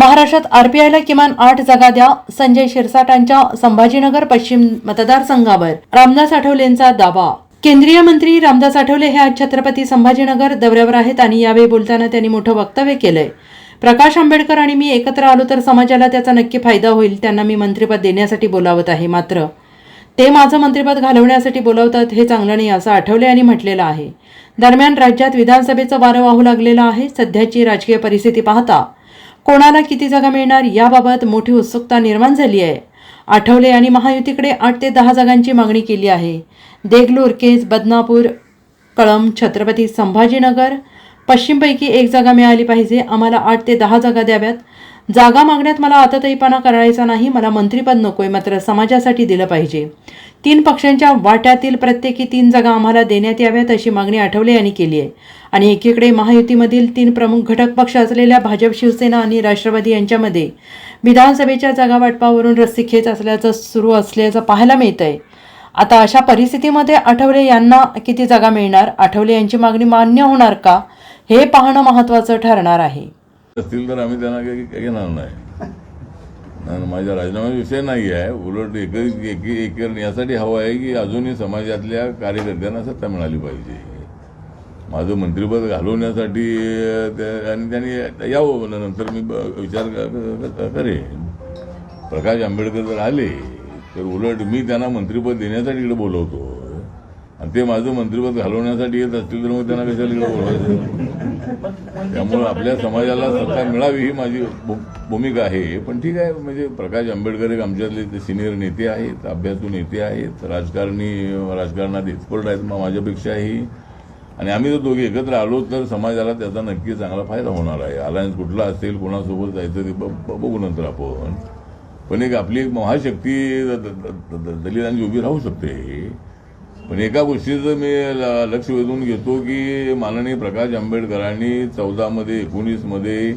महाराष्ट्रात आरपीआयला किमान आठ जागा द्या. संजय शिरसाटांच्या संभाजीनगर पश्चिम मतदारसंघावर रामदास आठवलेंचा दावा. केंद्रीय मंत्री रामदास आठवले हे आज छत्रपती संभाजीनगर दौऱ्यावर आहेत आणि यावेळी बोलताना त्यांनी मोठं वक्तव्य केलंय. प्रकाश आंबेडकर आणि मी एकत्र आलो तर समाजाला त्याचा नक्की फायदा होईल त्यांना मी मंत्रिपद देण्यासाठी बोलावत आहे मात्र ते माझं मंत्रिपद घालवण्यासाठी बोलावतात हे चांगलं नाही असं आठवले यांनी म्हटलेलं आहे. दरम्यान राज्यात विधानसभेचं वारं वाहू लागलेलं आहे सध्याची राजकीय परिस्थिती पाहता कोणाला किती जागा मिळणार याबाबत मोठी उत्सुकता निर्माण झाली आहे. आठवले यांनी महायुतीकडे आठ ते दहा जागांची मागणी केली आहे. देगलूर केज बदनापूर कळंब छत्रपती संभाजीनगर पश्चिमपैकी एक जागा मिळाली पाहिजे. आम्हाला आठ ते दहा जागा द्याव्यात. जागा मागण्यात मला आतताईपणा करायचा नाही. मला मंत्रीपद नकोय मात्र समाजासाठी दिलं पाहिजे. तीन पक्षांच्या वाट्यातील प्रत्येकी तीन जागा आम्हाला देण्यात याव्यात अशी मागणी आठवले यांनी केली आहे. आणि एकीकडे महायुतीमधील तीन प्रमुख घटक पक्ष असलेल्या भाजप शिवसेना आणि राष्ट्रवादी यांच्यामध्ये विधानसभेच्या जागा वाटपावरून रस्सीखेच असल्याचं सुरू असल्याचं पाहायला मिळत आहे आता अशा परिस्थितीमध्ये आठवले यांना किती जागा मिळणार? आठवले यांची मागणी मान्य होणार का? हे पाहणं महत्त्वाचं ठरणार आहे. असतील तर आम्ही त्यांना काही घेणार नाही. माझ्या राजीनामा विषय नाही आहे. उलट एक एक यासाठी हवं आहे की अजूनही समाजातल्या कार्यकर्त्यांना सत्ता मिळाली पाहिजे. माझं मंत्रिपद घालवण्यासाठी आणि त्यांनी यावं नंतर मी ब- विचार करेन. प्रकाश आंबेडकर जर आले तर उलट मी त्यांना मंत्रिपद देण्यासाठी इकडे बोलवतो. आणि ते माझं मंत्रिपद घालवण्यासाठी येत असतील तर मग त्यांना कशाला इकडे बोलवायचं? त्यामुळे आपल्या समाजाला सत्ता मिळावी ही माझी भू- भूमिका आहे. पण ठीक आहे म्हणजे प्रकाश आंबेडकर एक आमच्यातले ते सिनियर नेते आहेत अभ्यासू नेते आहेत राजकारणी राजकारणात एक्सपर्ट आहेत मग माझ्यापेक्षाही. आणि आम्ही जर दोघे एकत्र आलो तर समाजाला त्याचा नक्की चांगला फायदा होणार आहे. अलायन्स कुठला असेल कोणासोबत जायचं ते बघू नंतर आपण. पण एक आपली एक महाशक्ती दलितांची उभी राहू शकते. पण एका गोष्टीचं मी ल- लक्ष वेधून घेतो की माननीय प्रकाश आंबेडकरांनी चौदामध्ये एकोणीसमध्ये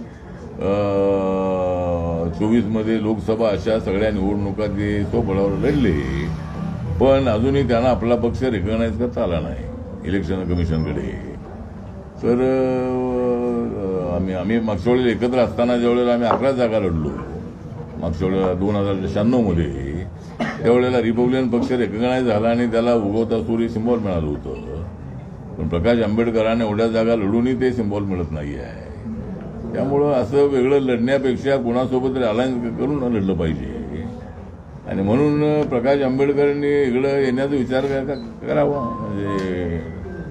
चोवीसमध्ये लोकसभा अशा सगळ्या निवडणुका ते सोबळावर लढले. पण अजूनही त्यांना आपला पक्ष रेकग्नाईज करता आला नाही इलेक्शन कमिशनकडे तर आम्ही आम्ही मागच्या वेळेला एकत्र असताना ज्यावेळेला आम्ही अकरा जागा लढलो मागच्या वेळेला दोन हजार शहाण्णवमध्ये. त्यावेळेला रिपब्लिकन पक्ष रेकग्नाईज झाला आणि त्याला उगवता सूर्य सिम्बॉल मिळालं होतं. पण प्रकाश आंबेडकरांना एवढ्या जागा लढूनही ते सिम्बॉल मिळत नाही आहे त्यामुळं असं वेगळं लढण्यापेक्षा कुणासोबत तरी अलायन्स करून लढलं पाहिजे. आणि म्हणून प्रकाश आंबेडकरांनी इकडं येण्याचा विचार करावा. म्हणजे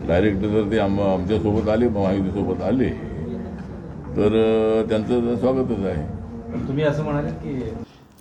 डायरेक्ट जर ते आम आमच्यासोबत आले महायुतीसोबत आले तर त्यांचं स्वागतच आहे. तुम्ही असं म्हणाले की